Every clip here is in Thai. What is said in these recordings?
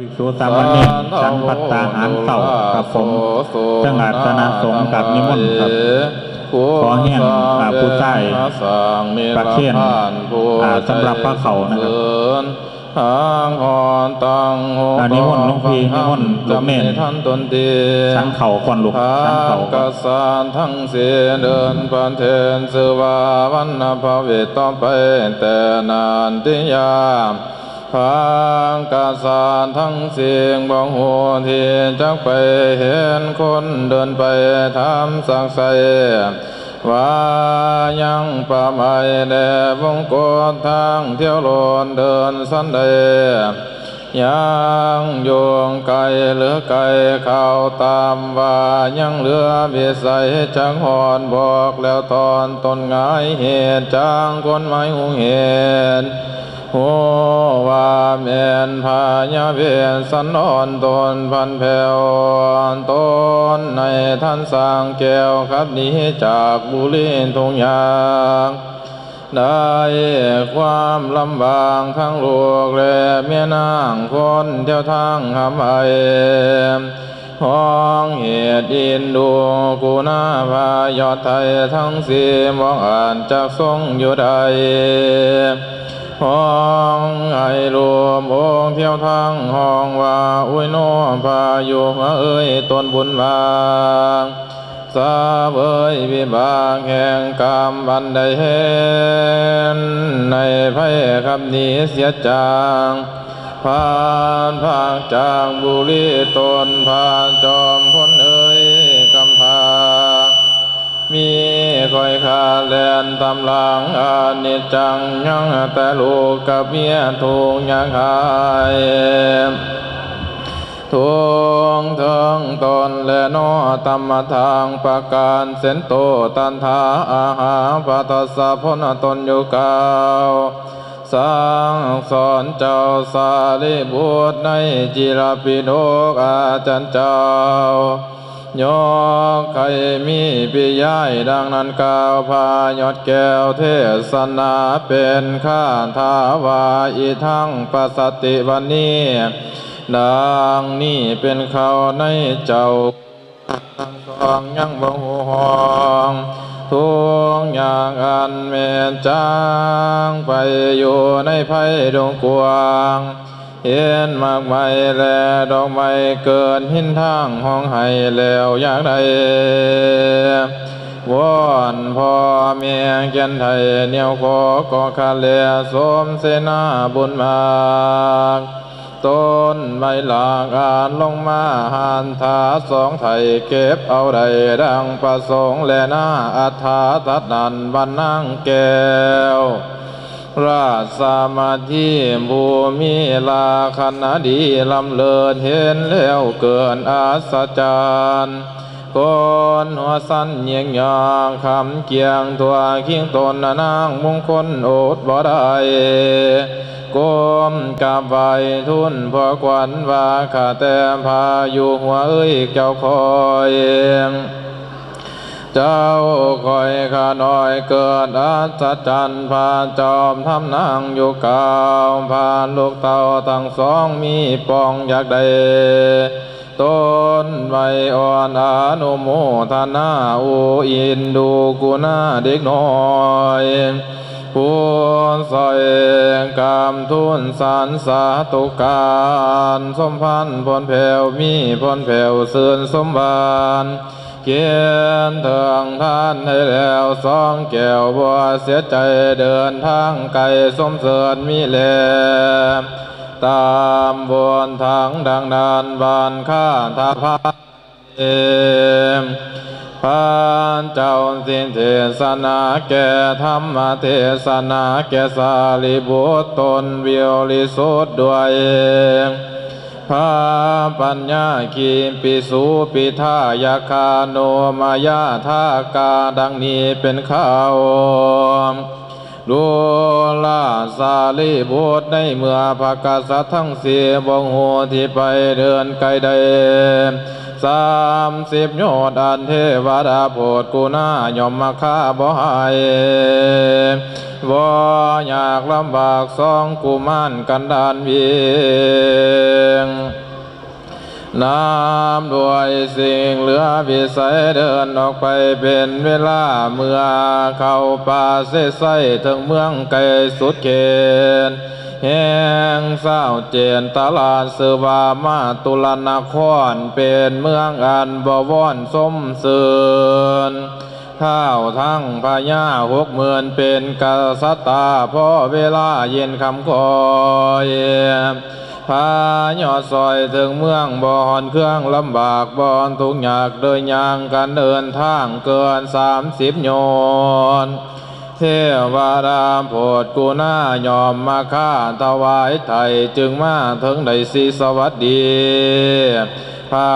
ภิกษุสามเณรฉันพัตตาหารเต่ากับผมจังอาสนะสงกับนิมนต์ครับขอแห้งอาผู้ใต้ประเคนอาสำหรับพระเขานะครับทางหอนตังหงนิมนต์ลวงพีนิมนต์ลูกเนรท่านตนตีชังเข่าก่อนลูกทาชังเข่าก่กอนษานทั้งเสียเดินปันเทนสวาวันนภเวทต่อไปแต่นานติยาม ทางกษานทั้งเสียงบองหัวที่จักไปเห็นคนเดินไปทำสักใสว่ายังป่าไม้แด่วงกฏทางเที่ยวโลนเดินสันเดยังโยงไกลเหลือไกลเข้าตามว่ายังเหลือวิสัยจังหอนบอกแล้วตอนตนงายเหตุจางคนไม้หูเหตุ โหวาเมนพายาเวนสันนอนตนพันแผวตนในท่านสร้างแก้วครับหนี้จากบุรีทงยางได้ความลำบากทั้งลูกและเมียนางคนเที่ยวทางหำไอห้องเหตุอินดูกูนาพายอดไทยทั้งสี่มองอ่านจากทรงอยู่ใด ห้องไอรวมองเที่ยวทางห้องว่าอุ้ยโนพาอยู่เอ้ยตนบุญบางสาเบยวิบากแห่งกรรมบันไดเห็นในไพ่คำนี้เสียจางผ่านภาคจางบุรีตนผ่านจอม คาแลนตำลังอานิจจังยังแต่ลูกกับเมียทุกอยางหายทุงเทิงตนและนอตมมทางประการเส้นโตตันทาอาหาปัตสะพนตนอยู่เก่าสร้างสอนเจ้าสาลีบุตรในจิรปิโดกอาจารย์เจ้า ยกใครมีปิยายดังนั้นกล่าวพายอดแก้วเทศนาเป็นข้าทาวาอีทั้งปัสติวันนี้ดังนี้เป็นเขาในเจ้าทองยังบ่หูหองทุกอย่างอันเมนจางไปอยู่ในไผ่ดงกวาง เห็นมากไม้แลดอกไม้เกินหินทางห้องให้แล้วอยากได้วอนพ่อเมียเกนไทยเนียวขอก็คาเลียสมเสนาบุญมากต้นไม้หลากอานลงมาหานทาสองไทยเก็บเอาได้ดังประสงค์และหน้าอัฐาตัดนันบันนั่งแก้ว ราชสมาธิภูมิลาคณะดีลำเลิศเห็นแล้วเกินอัศจรรย์คนหัวสั้นเยียงยางคำเกียงตัวเคียงตนนางมงคลโอดบ่ได้ก้มกราบไหวทุนพอควันว่าข้าแต่พาอยู่หัวเอ้ยเจ้าคอย เจ้าคอยข้าน้อยเกิดอัศจรรย์พาจอมทำนางอยู่กาวพาลูกเต่าทั้งสองมีปองอยากได้ต้นใบอ่อนอนุโมทนาอุอินดูกุณาเด็กน้อยผู้ใส่กามทุนสารสาตุการสมพันธ์พลแผ่วมีพลแผ่วเสื่อนสมบาน เกียนเถิงท่านให้แล้วสองแก้วบัวเสียใจเดินทางไกลสมเสริญมีแลตามบนทางดังนานบานข้าทาพาเอมพานเจ้าสินเทศนาแก่ธรรมเทศนาแก่สาลีบุตรตนวิวลิสุดด้วย พาปัญญาคีปิสูปิทายาคาโนมายาทากาดังนี้เป็นข้าวดูลาสาลีบุตรในเมื่อภากาสัตทั้งสี่บงหูที่ไปเดินไกลใด สามสิบโยชน์อันเทวดาโพดกุณายอมมาฆ่าบ่หายบ่อยากลำบากสองกุมานกันดานเวียง น้ำด้วยสิ่งเหลือวิสัยเดินออกไปเป็นเวลาเมื่อเข้าป่าเสไสถึงเมืองไกลสุดเขตแห่งเศร้าเจนตลาดสืวามาตุลนาครเป็นเมืองอันบวรสมเสืนข้าวทั้งพญาหกหมื่นเป็นกษัตริย์พ่อเวลาเย็นคำคอย พายอดซอยถึงเมืองบอนเครื่องลำบากบอนทุกอยากเดินยางกันเดินทางเกินสามสิบโยนเทวดาโปรดกุณายอมมาค่าถวายไทยจึงมาถึงได้สีสวัสดีพา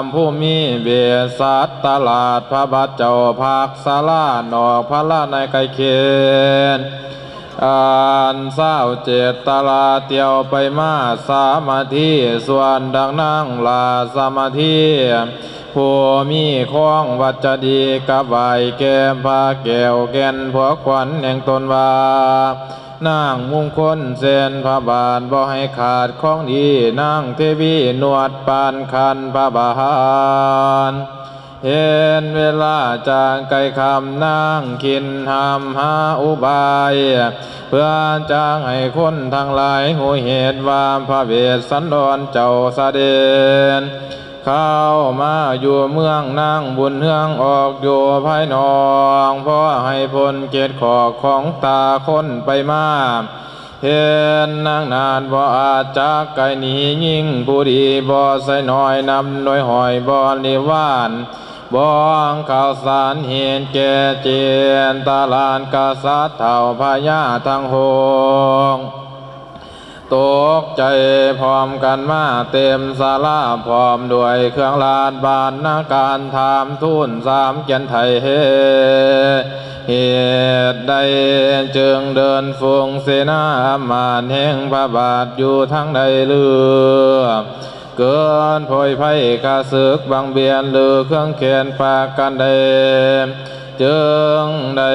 มผู้มีเบียสัตตลาดพระบัตเจ้าภาคสาลาหนอกพระลาในไกลเขน อ่านเศร้าเจตตลาเตียวไปมาสามาธิส่วนดังนั่งลาสมาธิผู้มีข้องวัจจดีกับไหวแก้มพาแก้วแก่นผัวขวัญแห่งตนว่านางมุงคลเซนพระบาทบ่ให้ขาดของดีนางเทวีนวดปานคันพระบาท เห็นเวลาจางไกลคำนั่งกินหามหาอุบาย เพื่อจางให้คนทั้งหลายหูเหตุว่าพระเวสสันดรเจ้าเสด็จเข้ามาอยู่เมืองนางบุญเฮืองออกอยู่ภายนองเพราะให้พ้นเกตขอกของตาคนไปมาเห็นนางนานบ่อาจจากไกลหนียิ่งผู้ดีบ่ใส่น้อยนำน้อยหอยบ่นิวาน บองข่าวสารเห็นแก่เจียนตาลานกษัตริย์เท่าพญาทั้งหงตกใจพร้อมกันมาเต็มศาลาพร้อมด้วยเครื่องลาดบานนาการถามทูลสามเกียนไทยเฮเหตุใดจึงเดินฟงเสนาอมาตย์แห่งพระบาทอยู่ทั้งใดเลือ เกินพอยไพ่กาศึกบางเบียนหรือเครื่องเขียนปากกันใดจึงได้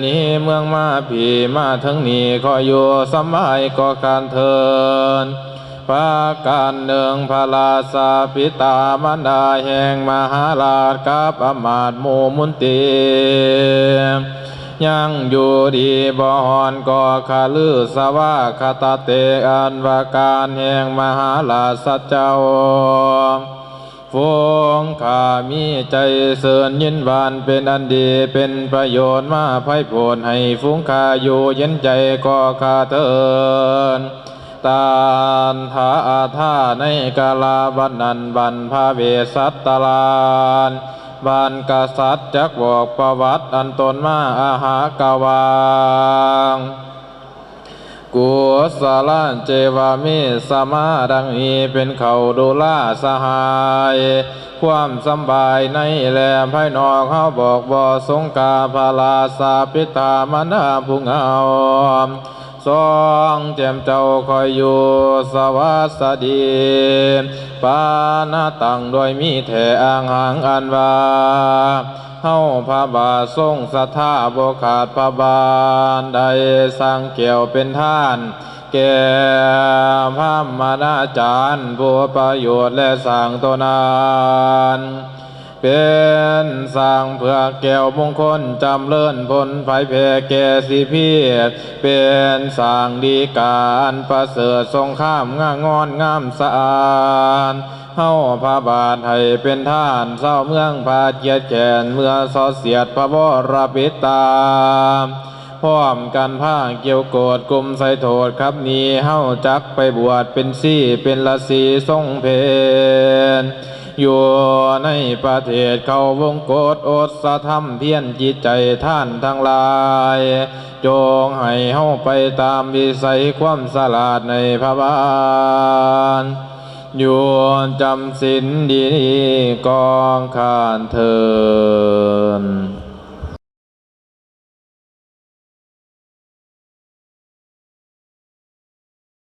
หนี้เมืองมาผีมาทั้งนี้ขออยู่สมัยก็การเทินพระการเนืองพระราชาพิตามารดาแห่งมหาราชกับอมาตย์หมู่มุนตี ยังอยู่ดีบ่ฮอนก็ขาลือสวาคาตาเตอันวาการแห่งมหาลาสเจ้าฟงข้ามีใจเสื่อนยินบานเป็นอันดีเป็นประโยชน์มาไพ่ผลให้ฟุ้งข้าอยู่เย็นใจก็ข้าเทินตานหาอาธาในกาลาบันนันบันพาเวสัตตลาน บานกษัตริย์จักบอกประวัติอันตนมาอาหากาวางกุศลเจวามิสมาดังนี้เป็นเขาดูลาสหาย ความสบายในแหลมภายนอกเขาบอกบ่สงกาพาลาสาพิตามนาพุงเอา สองแจมเจ้าคอยอยู่สวัสดีปานาตังโดยมีแถอางหางอันว่าเฮาพระบาททรงสัทธาบขาดพระบานใดสร้างเกี่ยวเป็นท่านแก่พระมานาจารย์ผู้ประโยชน์และสร้างตนาน เป็นสร้างเพื่อแก้วมงคลจำเลิ่นผลไฟแผ่แก่สิพียเป็นสร้างดีการประเสริฐทรงข้ามง่างอนงามสะอาดเฮาพระบาทให้เป็นท่านเศร้าเมืองพาเกียรติแขนเมื่อสอเสียดพระบรปิตาพร้อมกันผ้าเกี่ยวโกดกลุ่มใส่โทษครับนี้เฮาจักไปบวชเป็นซี่เป็นละสีทรงเพน อยู่ในประเทศเขาวงโกดอดสะทำเพียนจิตใจท่านทั้งหลาย จงให้เฮาไปตามวิสัยความสลาดในพระบานอยู่จำสินดีกองขานเทิน